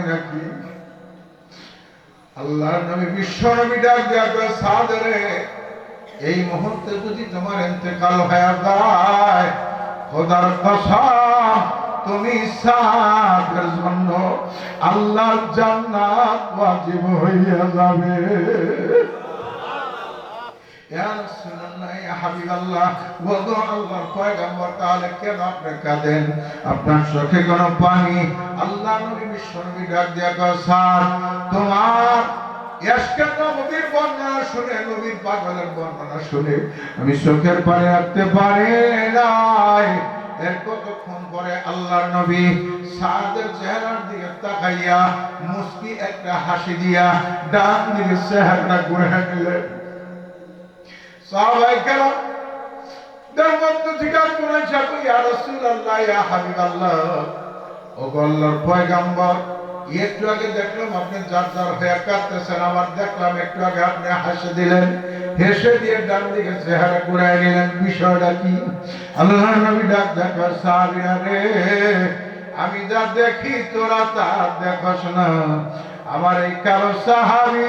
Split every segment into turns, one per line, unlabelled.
আমি নাকি আল্লাহর নবী বিশ্ব ডাক দেওয়া সাদরে, এই মুহূর্তে যদি তোমার ইন্তেকাল হয়ে যায়, খোদার কসম, তুমি সাদের জন্য আল্লাহর জান্নাত ওয়াজিব হইয়া যাবে ইয়া রাসূলুল্লাহ, ইয়া হাবিবাল্লাহ, ওগো আল্লাহর পয়গম্বর, তাহলে কেন আপনি কাঁদেন? আপনার পানি? নবী বিশ্ব নবী ডাক দিয়া "স্যার, তোমার আমি চোখের পানি রাখতে পারি নাই। এর কতক্ষণ পরে আল্লাহর নবী সাদের চেহারার দিকে তাকাইয়া মুস্কি একটা হাসি দিয়া ডান দিকে চেহারাটা ঘুরে নিলেন হাবিবাল্লাহ। ও একটু আগে দেখলাম আপনি যার যার হয়ে কাঁদতেছেন আবার দেখলাম একটু আগে আপনি হাসে দিলেন, হেসে দিয়ে ডান দিকে চেহারা ঘুরাই নিলেন, বিষয়টা কি? আল্লাহ নবী ডাক দেখো, সাহাবিরা রে, আমি যা দেখি তোরা তা দেখস না। আমার এই কালো সাহাবি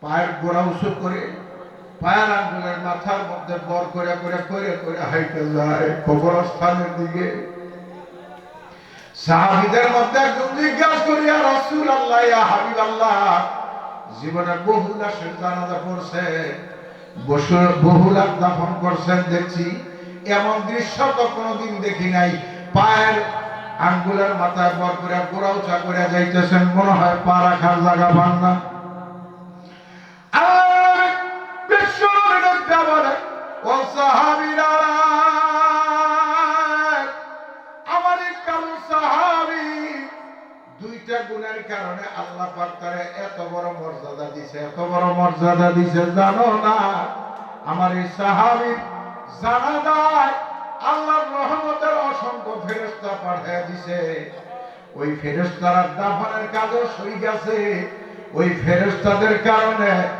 পায়ের গোড়া উঁচু করে, পায়ের আঙ্গুলের মাথার মধ্যে বর করে করে করে করে হাইতে যায় কবরস্থানের দিকে। সাহাবিদের মধ্যে একজন জিজ্ঞাসা করিয়া রাসূল আল্লাহ ইয়া হাবিব আল্লাহ জীবনে বহু লাশের জানাজা বসু- বহু লাখ দাফন করছেন দেখছি এমন দৃশ্য তো কোনোদিন দেখি নাই। পায়ের আঙ্গুলের মাথায় বর করে, গোড়া উঁচা করে যাইতেছেন, মনে হয় পা রাখার জায়গা পান বিশ্বনবী বলে, "ও সাহাবীরা, আমার কালো সাহাবী, দুইটা গুণের কারণে আল্লাহ পাক এত বড় মর্যাদা দিছে এত বড় মর্যাদা দিছে জানো না? আমার এই সাহাবীর জানাজায় আল্লাহর রহমতের অসংখ্য ফেরেশতা পাঠিয়ে দিছে। ওই ফেরেশতারা দাফনের কাজও সই গেছে। ওই ফেরেশতাদের কারণে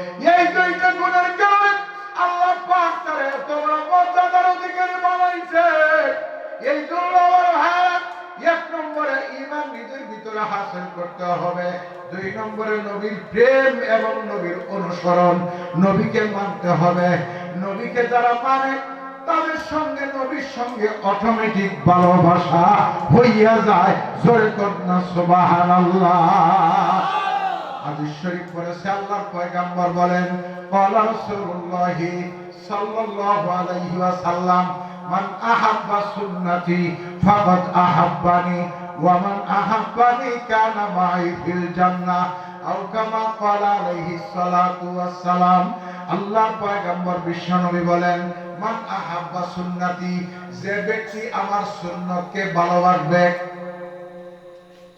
করতে হবে। দুই নম্বরে নবীর প্রেম এবং নবীর অনুসরণ নবীকে মানতে হবে। নবীকে যারা মানে তাদের সঙ্গে নবীর সঙ্গে অটোমেটিক ভালোবাসা হইয়া যায়। জোরে কন্যা সুবাহান শরীফ পড়েছে, আল্লাহর পয়গাম্বর বলেন রাসূলুল্লাহি সাল্লাল্লাহু আলাইহি ওয়াসাল্লাম, মান আহাব্বা সুন্নতি, ফাকাদ আহাব্বানি। আহাব্বানি কানা মাই ফিল জান্নাহ আও কামা ক্বালা আলাইহিস সালাতু ওয়াস সালাম আল্লাহর পয়গাম্বর বিশ্বনবী বলেন, মান আহাব্বা যে ব্যক্তি আমার সুন্নতকে ভালোবাসবে।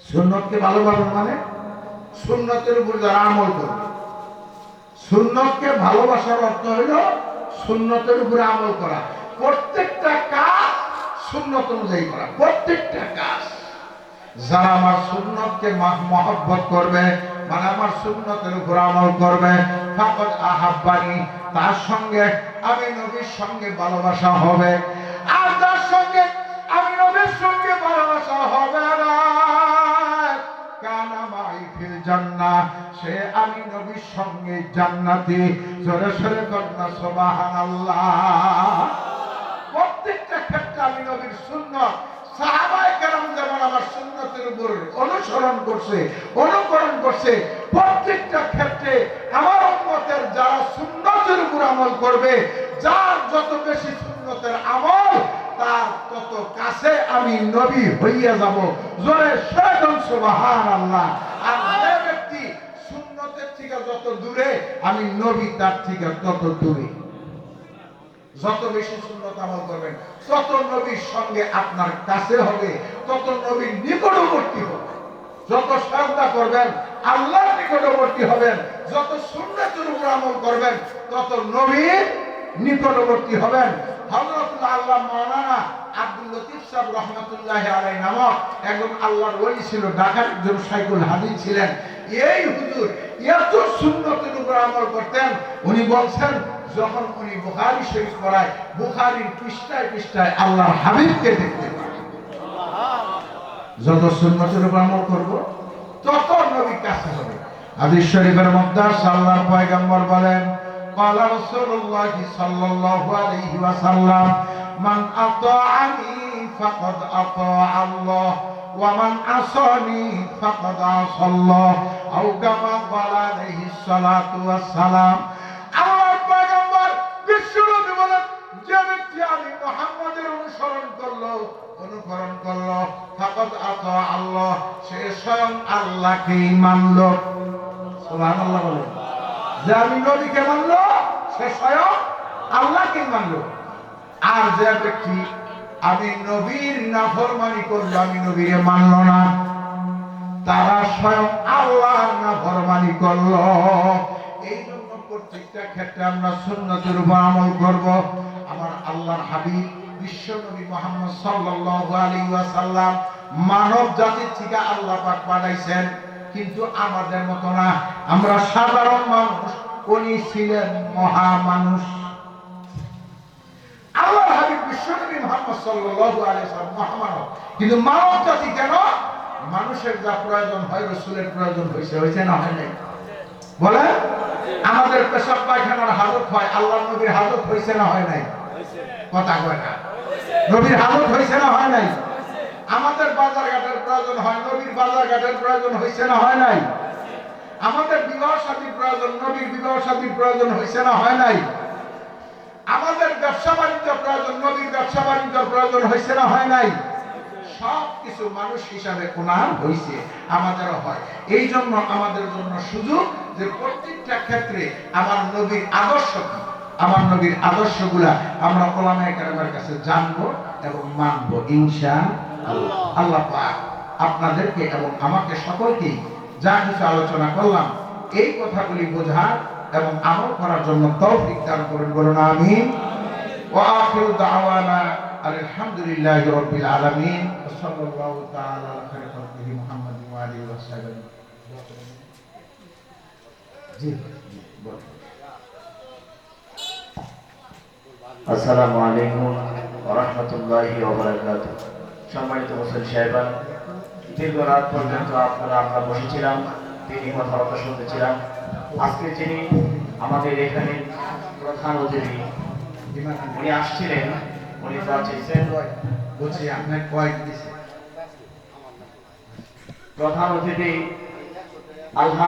সুন্নতকে ভালোবাসবে মানে সুন্নতের উপর যারা আমল করবে। সুন্নতকে ভালোবাসার অর্থ হইল সুন্নতের উপরে আমল করা। প্রত্যেকটা কাজ সুন্নত অনুযায়ী করা। প্রত্যেকটা কাজ যারা আমার সুন্নতকে মহব্বত করবে মানে আমার সুন্নতের উপর আমল করবে ফাকত আহাব্বানি, তার সঙ্গে আমি নবীর সঙ্গে ভালোবাসা হবে। আর তার সঙ্গে আমি নবীর সঙ্গে ভালোবাসা হবে না। সে আমি নবীর সঙ্গে জান্নাতি। জোরে সরে কন্যা প্রত্যেকটা ক্ষেত্রে আমি নবীর কেরাম যেমন আমার অনুসরণ করছে, অনুকরণ করছে। প্রত্যেকটা ক্ষেত্রে আমার উন্মতের যারা সুন্নতের উপর আমল করবে, যার যত বেশি সুন্নতের আমল, তার তত কাছে আমি নবী হইয়া যাব। জোরে সেরকম সুবহান আল্লাহ আর যে ব্যক্তি সুন্নতের থেকে যত দূরে, আমি নবী তার থেকে তত দূরে। যত বেশি সুন্নত আমল করবেন, তত নবীর সঙ্গে আপনার কাছে হবে, তত নবীর নিকটবর্তী হবে। যত শ্রদ্ধা করবেন, আল্লাহর নিকটবর্তী হবেন, যত উপর আমল করবেন, তত নবীর নিকটবর্তী হবেন। আল্লাহ ছিলেন। এই এত করতেন, উনি বলছেন, যখন উনি পৃষ্ঠায় পৃষ্ঠায় আল্লাহর হাবিবকে দেখতে পান যত সুন্নতের উপর আমল করব তত নবী কাছে হবে হাদিস শরীফের মধ্যে আল্লাহর পয়গম্বর বলেন قال رسول الله صلى الله عليه وسلم من أطاعني فقد أطاع الله ومن عصاني فقد عصى الله أو كما قال عليه الصلاة والسلام অনুকরণ করল ফাকাদ আতা আল্লাহ, সে স্বয়ং আল্লাহকেই মানলো। সুবহানাল্লাহ বলেন যে আমি নবীকে মানলো, সে স্বয়ং আল্লাহকেই মানলো। আর যে ব্যক্তি, আমি নবীর নাফরমানি করল আমি নবীরে মানলো না। তারা স্বয়ং আল্লাহর নাফরমানি করল। এই জন্য প্রত্যেকটা ক্ষেত্রে আমরা সুন্নতের উপর আমল করব। আমার আল্লাহর হাবিব বিশ্ব নবী মোহাম্মদ সাল্লাল্লাহু আলাইহি মানব জাতির থেকে আল্লাহ পাক পাঠাইছেন, কিন্তু আমাদের মতো না। আমরা সাধারণ মানুষ, উনি ছিলেন মহা মানুষ আল্লাহর হাবিব বিশ্ব নবী মোহাম্মদ সাল্লাল্লাহু আলাইহি ওয়াসাল্লাম মহামানব। কিন্তু মানব জাতি কেন? মানুষের যা প্রয়োজন হয়, রসুলের প্রয়োজন হয়েছে হয়েছে না হয় নাই? বলে আমাদের পেশাব পায়খানার হাজত হয় আল্লাহ নবীর হাজত হয়েছে না হয় নাই? কথা কয় না। নবীর হাজত হয়েছে না হয় নাই? আমাদের বাজার ঘাটের প্রয়োজন হয়, নবীর বাজার ঘাটের প্রয়োজন হয়েছে না হয় নাই? আমাদের বিবাহ সাথীর প্রয়োজন, নবীর বিবাহ সাথীর প্রয়োজন হয়েছে না হয় নাই? আমাদের ব্যবসা বাণিজ্য প্রয়োজন, নবীর ব্যবসা বাণিজ্য প্রয়োজন হয়েছে না হয় নাই? সব কিছু মানুষ হিসাবে কোনার হয়েছে আমাদেরও হয়। এই জন্য আমাদের জন্য সুযোগ যে প্রত্যেকটা ক্ষেত্রে আমার নবীর আদর্শ কি? আমার নবীর আদর্শগুলা আমরা ওলামায় কারামের কাছে জানব এবং মানব ইনশা আল্লাহ। পাক আপনাদেরকে এবং আমাকে সকলকে যা কিছু আলোচনা করলাম এই কথাগুলি বোঝার এবং আমল করার জন্য তৌফিক দান করুন বলুন আমি ওয়াখির দাওয়ানা আলহামদুলিল্লাহি রাব্বিল আলামিন সাল্লাল্লাহু তাআলা আলা খাইরি খালকিহি মুহাম্মাদিন ওয়া আলিহি ওয়া সাহবিহি। জি।
আসসালামু আলাইকুম রহমতুল্লাহি ওবারাকাতু সম্মানিত হোসেন সাহেবান দীর্ঘ রাত পর্যন্ত আপনারা আমরা বসেছিলাম তিনি কথাবার্তা শুনতেছিলাম। আজকে যিনি আমাদের এখানে প্রধান অতিথি উনি আসছিলেন উনি তো চেয়েছেন
বলছি আপনার কয়েক দিছে।
প্রধান অতিথি আল্লাহ